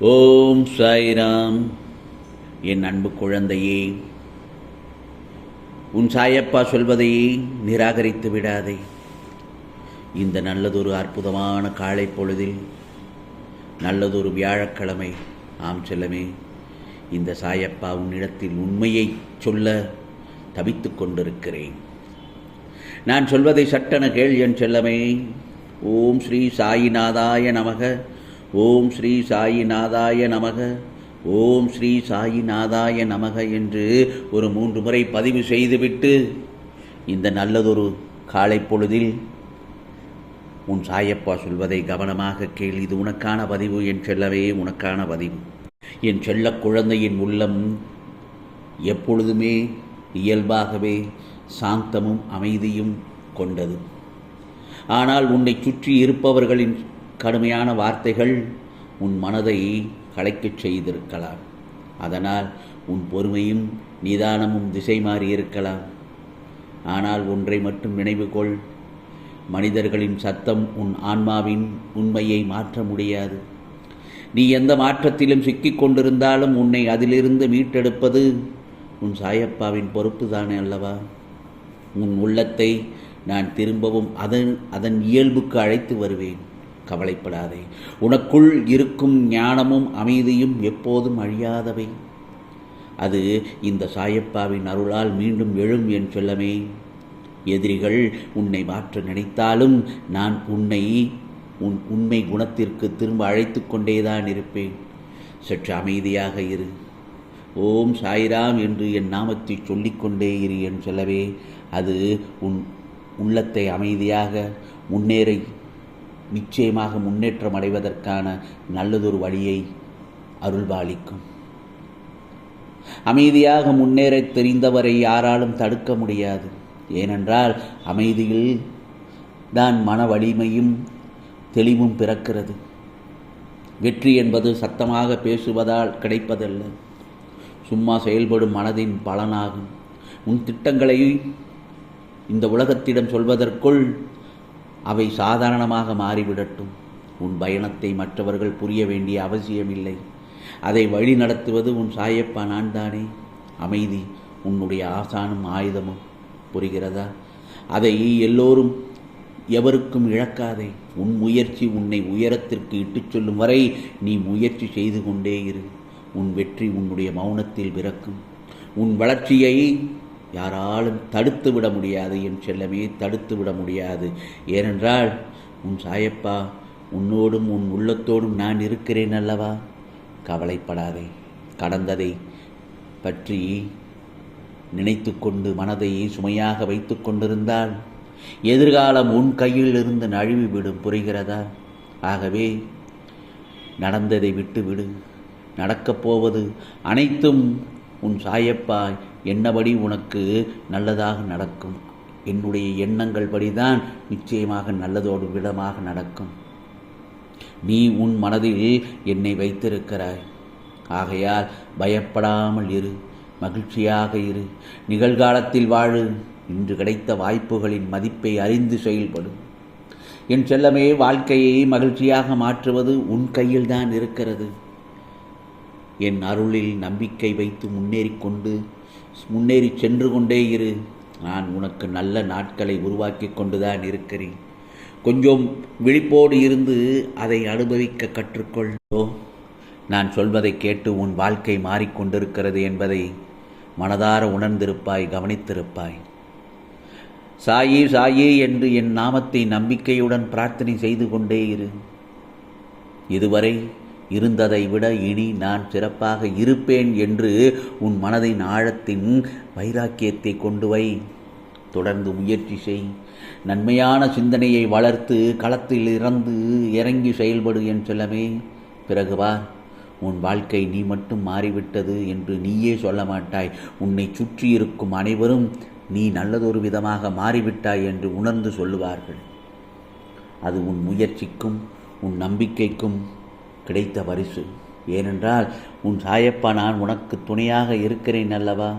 ஓம் சாய்ராம். என் அன்பு குழந்தையே உன் சாயப்பா சொல்வதை நிராகரித்து விடாதே. இந்த நல்லதொரு அற்புதமான காலை பொழுதில் நல்லதொரு வியாழக்கிழமை ஆம் செல்லமே இந்த சாயப்பா உன்னிடத்தில் உண்மையை சொல்ல தவித்து கொண்டிருக்கிறேன். நான் சொல்வதை சட்டென கேள் என் செல்லமே. ஓம் ஸ்ரீ சாயிநாதாய நமக. ஓம் ஸ்ரீ சாயிநாதாய நமக. ஓம் ஸ்ரீ சாயிநாதாய நமக என்று ஒரு மூன்று முறை பதிவு செய்துவிட்டு இந்த நல்லதொரு காலை பொழுதில் உன் சாயப்பா சொல்வதை கவனமாக கேள். இது உனக்கான பதிவு என் செல்லவே உனக்கான பதிவு. என் செல்ல குழந்தையின் உள்ளம் எப்பொழுதுமே இயல்பாகவே சாந்தமும் அமைதியும் கொண்டது. ஆனால் உன்னை சுற்றி இருப்பவர்களின் கடுமையான வார்த்தைகள் உன் மனதை கலைக்கச் செய்திருக்கலாம். அதனால் உன் பொறுமையும் நிதானமும் திசை மாறி இருக்கலாம். ஆனால் ஒன்றை மட்டும் நினைவு கொள். மனிதர்களின் சத்தம் உன் ஆன்மாவின் உண்மையை மாற்ற முடியாது. நீ எந்த மாற்றத்திலும் சிக்கிக் கொண்டிருந்தாலும் உன்னை அதிலிருந்து மீட்டெடுப்பது உன் சாயப்பாவின் பொறுப்பு தானே அல்லவா? உன் உள்ளத்தை நான் திரும்பவும் அதன் அதன் இயல்புக்கு அழைத்து வருவேன். கவலைப்படாதே. உனக்குள் இருக்கும் ஞானமும் அமைதியும் எப்போதும் அழியாதவை. அது இந்த சாயப்பாவின் அருளால் மீண்டும் எழும் என் செல்லமே. எதிரிகள் உன்னை மாற்ற நினைத்தாலும் நான் உன்னை உன் உண்மை குணத்திற்கு திரும்ப அழைத்து கொண்டேதான் இருப்பேன். சற்று அமைதியாக இரு. ஓம் சாய்ராம் என்று என் நாமத்தை சொல்லிக்கொண்டே இரு என் செல்லவே. அது உன் உள்ளத்தை அமைதியாக முன்னேற நிச்சயமாக முன்னேற்றம் அடைவதற்கான நல்லதொரு வழியை அருள்பாலிக்கும். அமைதியாக முன்னேற தெரிந்தவரை யாராலும் தடுக்க முடியாது. ஏனென்றால் அமைதியில் தான் மன வலிமையும் தெளிவும் பிறக்கிறது. வெற்றி என்பது சத்தமாக பேசுவதால் கிடைப்பதல்ல. சும்மா செயல்படும் மனதின் பலனாகும். உன் திட்டங்களை இந்த உலகத்திடம் சொல்வதற்குள் அவை சாதாரணமாக மாறிவிடட்டும். உன் பயணத்தை மற்றவர்கள் புரிய வேண்டிய அவசியமில்லை. அதை வழி நடத்துவது உன் சாயப்பா நான் தானே அமைதி உன்னுடைய ஆசானும் ஆயுதமும். புரிகிறதா? அதை எல்லோரும் எவருக்கும் இழக்காதே. உன் முயற்சி உன்னை உயரத்திற்கு இட்டுச் சொல்லும் வரை நீ முயற்சி செய்து கொண்டே இரு. உன் வெற்றி உன்னுடைய மௌனத்தில் பிறக்கும். உன் வளர்ச்சியை யாராலும் தடுத்து விட முடியாது என் செல்லமே தடுத்து விட முடியாது. ஏனென்றால் உன் சாயப்பா உன்னோடும் உன் உள்ளத்தோடும் நான் இருக்கிறேன் அல்லவா? கவலைப்படாதே. கடந்ததை பற்றி நினைத்து கொண்டு மனதை சுமையாக வைத்து கொண்டிருந்தால் எதிர்காலம் உன் கையில் இருந்து நழுவிவிடும். புரிகிறதா? ஆகவே நடந்ததை விட்டுவிடு. நடக்கப் போவது அனைத்தும் உன் சாயப்பா என்னபடி உனக்கு நல்லதாக நடக்கும்? என்னுடைய எண்ணங்கள் படிதான் நிச்சயமாக நல்லதோடு விதமாக நடக்கும். நீ உன் மனதில் என்னை வைத்திருக்கிறாய். ஆகையால் பயப்படாமல் இரு மகிழ்ச்சியாக இரு நிகழ்காலத்தில் வாழு. இன்று கிடைத்த வாய்ப்புகளின் மதிப்பை அறிந்து செயல்படும் என் செல்லமே வாழ்க்கையை மகிழ்ச்சியாக மாற்றுவது உன் கையில்தான் இருக்கிறது. என் அருளில் நம்பிக்கை வைத்து முன்னேறிக்கொண்டு முன்னேறி சென்று கொண்டே இரு. நான் உனக்கு நல்ல நாட்களை உருவாக்கி கொண்டுதான் இருக்கிறேன். கொஞ்சம் விழிப்போடு இருந்து அதை அனுபவிக்க கற்றுக்கொள்ளோ நான் சொல்வதை கேட்டு உன் வாழ்க்கை மாறிக்கொண்டிருக்கிறது என்பதை மனதார உணர்ந்திருப்பாய் கவனித்திருப்பாய். சாயி சாயி என்று என் நாமத்தை நம்பிக்கையுடன் பிரார்த்தனை செய்து கொண்டே இரு. இதுவரை இருந்ததை விட இனி நான் சிறப்பாக இருப்பேன் என்று உன் மனதின் ஆழத்தின் வைராக்கியத்தை கொண்டு வை. தொடர்ந்து முயற்சி செய். நன்மையான சிந்தனையை வளர்த்து களத்தில் இறந்து இறங்கி செயல்படு என் செல்லமே. பிறகு வா. உன் வாழ்க்கை நீ மட்டும் மாறிவிட்டது என்று நீயே சொல்ல மாட்டாய். உன்னை சுற்றி இருக்கும் அனைவரும் நீ நல்லதொரு விதமாக மாறிவிட்டாய் என்று உணர்ந்து சொல்லுவார்கள். அது உன் முயற்சிக்கும் உன் நம்பிக்கைக்கும் கிடைத்த பரிசு. ஏனென்றால் உன் சாயப்பா நான் உனக்கு துணையாக இருக்கிறேன் அல்லவா?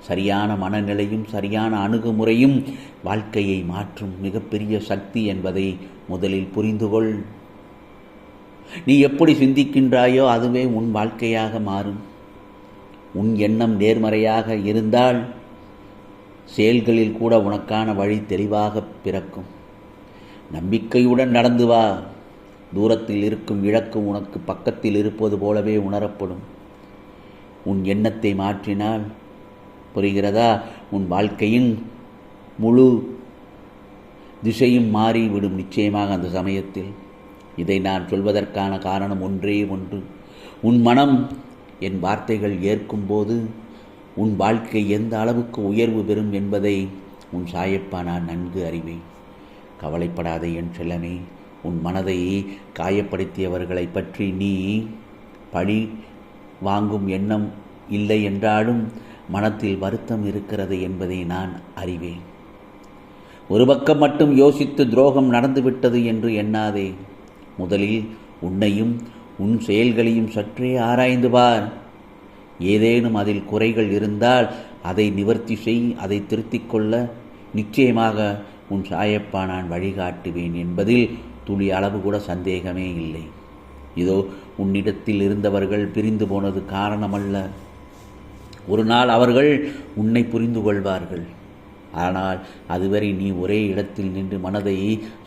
சரியான மனநிலையும் சரியான அணுகுமுறையும் வாழ்க்கையை மாற்றும் மிகப்பெரிய சக்தி என்பதை முதலில் புரிந்து கொள் நீ எப்படி சிந்திக்கின்றாயோ அதுவே உன் வாழ்க்கையாக மாறும். உன் எண்ணம் நேர்மறையாக இருந்தால் செயல்களில் கூட உனக்கான வழி தெளிவாக பிறக்கும். நம்பிக்கையுடன் நடந்து வா. தூரத்தில் இருக்கும் இழக்கு உனக்கு பக்கத்தில் இருப்பது போலவே உணரப்படும். உன் எண்ணத்தை மாற்றினால் புரிகிறதா? உன் வாழ்க்கையின் முழு திசையும் மாறிவிடும் நிச்சயமாக அந்த சமயத்தில். இதை நான் சொல்வதற்கான காரணம் ஒன்றே ஒன்று. உன் மனம் என் வார்த்தைகள் ஏற்கும்போது உன் வாழ்க்கை எந்த அளவுக்கு உயர்வு பெறும் என்பதை உன் சாயப்பா நான் நன்கு அறிவேன். கவலைப்படாதே என் செல்லமே. உன் மனதை காயப்படுத்தியவர்களை பற்றி நீ பழி வாங்கும் எண்ணம் இல்லை என்றாலும் மனத்தில் வருத்தம் இருக்கிறது என்பதை நான் அறிவேன். ஒரு பக்கம் மட்டும் யோசித்து துரோகம் நடந்துவிட்டது என்று எண்ணாதே. முதலில் உன்னையும் உன் செயல்களையும் சற்றே ஆராய்ந்து பார். ஏதேனும் அதில் குறைகள் இருந்தால் அதை நிவர்த்தி செய் அதை திருத்திக் கொள்ள. நிச்சயமாக உன் சாயப்பா நான் வழிகாட்டுவேன் என்பதில் துளி அளவு கூட சந்தேகமே இல்லை. இதோ உன்னிடத்தில் இருந்தவர்கள் பிரிந்து போனது காரணமல்ல. ஒரு நாள் அவர்கள் உன்னை புரிந்து கொள்வார்கள். ஆனால் அதுவரை நீ ஒரே இடத்தில் நின்று மனதை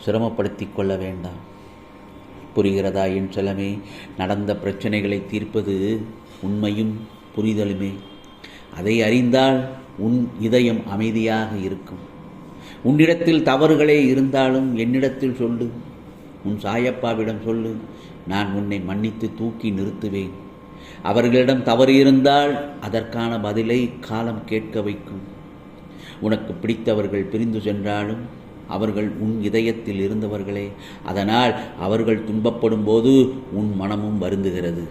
சிரமப்படுத்தி கொள்ள வேண்டாம். புரிகிறதா என் செலமே நடந்த பிரச்சனைகளை தீர்ப்பது உண்மையும் புரிதலுமே. அதை அறிந்தால் உன் இதயம் அமைதியாக இருக்கும். உன்னிடத்தில் தவறுகளே இருந்தாலும் என்னிடத்தில் சொல்லு. உன் சாயப்பாவிடம் சொல்லு. நான் உன்னை மன்னித்து தூக்கி நிறுத்துவேன். அவர்களிடம் தவறு இருந்தால் அதற்கான பதிலை காலம் கேட்க வைக்கும். உனக்கு பிடித்தவர்கள் பிரிந்து சென்றாலும் அவர்கள் உன் இதயத்தில் இருந்தவர்களே அதனால் அவர்கள் துன்பப்படும் போது உன் மனமும் வருந்துகிறது.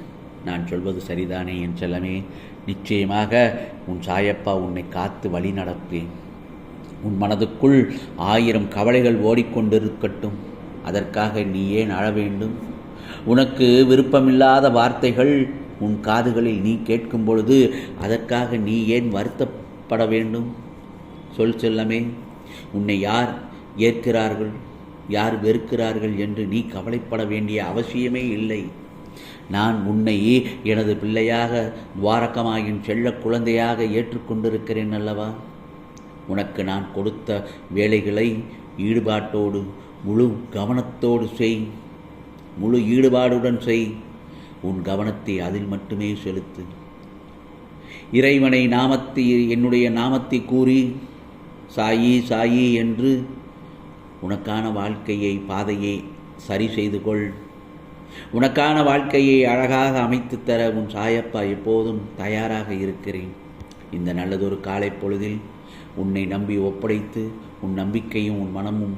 நான் சொல்வது சரிதானே என் செல்லமே? நிச்சயமாக உன் சாயப்பா உன்னை காத்து வழி நடப்பேன். உன் மனதுக்குள் ஆயிரம் கவலைகள் ஓடிக்கொண்டிருக்கட்டும். அதற்காக நீ ஏன் அழ வேண்டும். உனக்கு விருப்பமில்லாத வார்த்தைகள் உன் காதுகளில் நீ கேட்கும் பொழுது அதற்காக நீ ஏன் வருத்தப்பட வேண்டும்? சொல் செல்லமே உன்னை யார் ஏற்கிறார்கள் யார் வெறுக்கிறார்கள் என்று நீ கவலைப்பட வேண்டிய அவசியமே இல்லை. நான் உன்னை எனது பிள்ளையாக துவாரகமாயின் செல்ல குழந்தையாக ஏற்றுக்கொண்டிருக்கிறேன் அல்லவா? உனக்கு நான் கொடுத்த வேலைகளை ஈடுபாட்டோடு முழு கவனத்தோடு செய். முழு ஈடுபாடுடன் செய். உன் கவனத்தை அதில் மட்டுமே செலுத்து. இறைவனை நாமத்தை என்னுடைய நாமத்தை கூறி சாயி சாயி என்று உனக்கான வாழ்க்கையை பாதையை சரி செய்து கொள். உனக்கான வாழ்க்கையை அழகாக அமைத்து தர உன் சாயப்பா எப்போதும் தயாராக இருக்கிறேன். இந்த நல்லதொரு காலை பொழுதில் உன்னை நம்பி ஒப்படைத்து உன் நம்பிக்கையும் உன் மனமும்